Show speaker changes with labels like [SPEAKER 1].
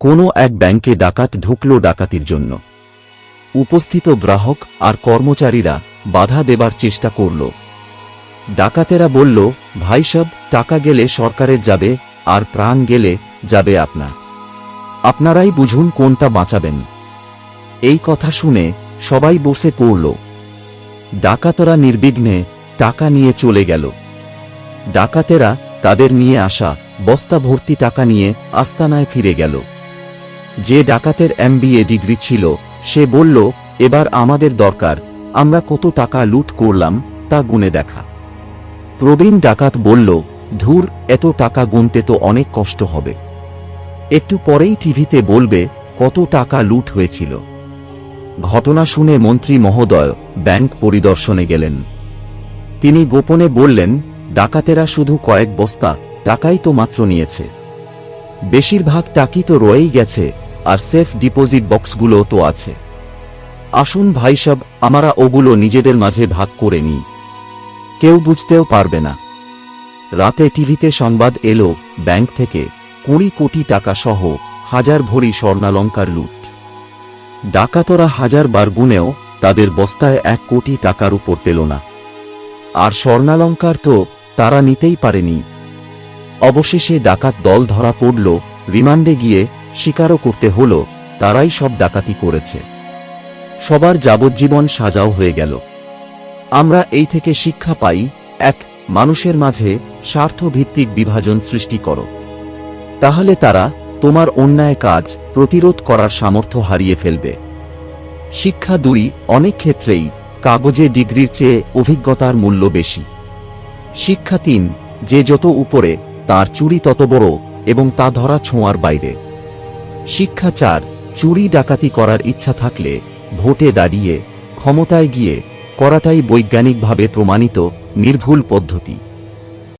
[SPEAKER 1] কোনো এক ব্যাংকে ডাকাত ঢুকল ডাকাতির জন্য। উপস্থিত গ্রাহক আর কর্মচারীরা বাধা দেবার চেষ্টা করল। ডাকাতেরা বলল, ভাই সব, টাকা গেলে সরকারের যাবে, আর প্রাণ গেলে যাবে আপনার। আপনারাই বুঝুন কোনটা বাঁচাবেন। এই কথা শুনে সবাই বসে পড়ল। ডাকাতরা নির্বিঘ্নে টাকা নিয়ে চলে গেল। ডাকাতেরা তাদের নিয়ে আসা বস্তা ভর্তি টাকা নিয়ে আস্তানায় ফিরে গেল। যে ডাকাতের এমবিএ ডিগ্রি ছিল, সে বলল, এবার আমাদের দরকার, আমরা কত টাকা লুট করলাম, তা গুনে দেখা। প্রবীণ ডাকাত বলল, ধুর, এত টাকা গুনতে তো অনেক কষ্ট হবে। একটু পরেই টিভিতে বলবে, কত টাকা লুট হয়েছিল? ঘটনা শুনে মন্ত্রী মহোদয় ব্যাংক পরিদর্শনে গেলেন। তিনি গোপনে বললেন, ডাকাতেরা শুধু কয়েক বস্তা, টাকাই তো মাত্র নিয়েছে। বেশিরভাগ টাকি তো রয়েই গেছে আর সেফ ডিপোজিট বক্সগুলো তো আছে। আসুন ভাইসব আমরা ওগুলো নিজেদের মাঝে ভাগ করে নিই। কেউ বুঝতেও পারবে না। রাতে টিভিতে সংবাদ এলো, ব্যাংক থেকে কুড়ি কোটি টাকা সহ হাজার ভরি স্বর্ণালঙ্কার লুট। ডাকাতরা হাজার বার গুনেও তাদের বস্তায় এক কোটি টাকার উপর পেল না। আর স্বর্ণালঙ্কার তো তারা নিতেই পারেনি। অবশেষে ডাকাত দল ধরা পড়ল, রিমান্ডে গিয়ে স্বীকারও করতে হল, তারাই সব ডাকাতি করেছে। সবার যাবজ্জীবন সাজাও হয়ে গেল। আমরা এই থেকে শিক্ষা পাই, এক, মানুষের মাঝে স্বার্থভিত্তিক বিভাজন সৃষ্টি করো। তাহলে তারা তোমার অন্যায় কাজ প্রতিরোধ করার সামর্থ্য হারিয়ে ফেলবে। শিক্ষা দুই, অনেক ক্ষেত্রেই কাগজে ডিগ্রির চেয়ে অভিজ্ঞতার মূল্য বেশি। শিক্ষা তিন, যে যত উপরে, তার চুরি তত বড় এবং তা ধরা ছোঁয়ার বাইরে। শিক্ষা চার চুরি ডাকাতি করার ইচ্ছা থাকলে ভোটে দাঁড়িয়ে ক্ষমতায় গিয়ে করাটাই বৈজ্ঞানিকভাবে প্রমাণিত নির্ভুল পদ্ধতি।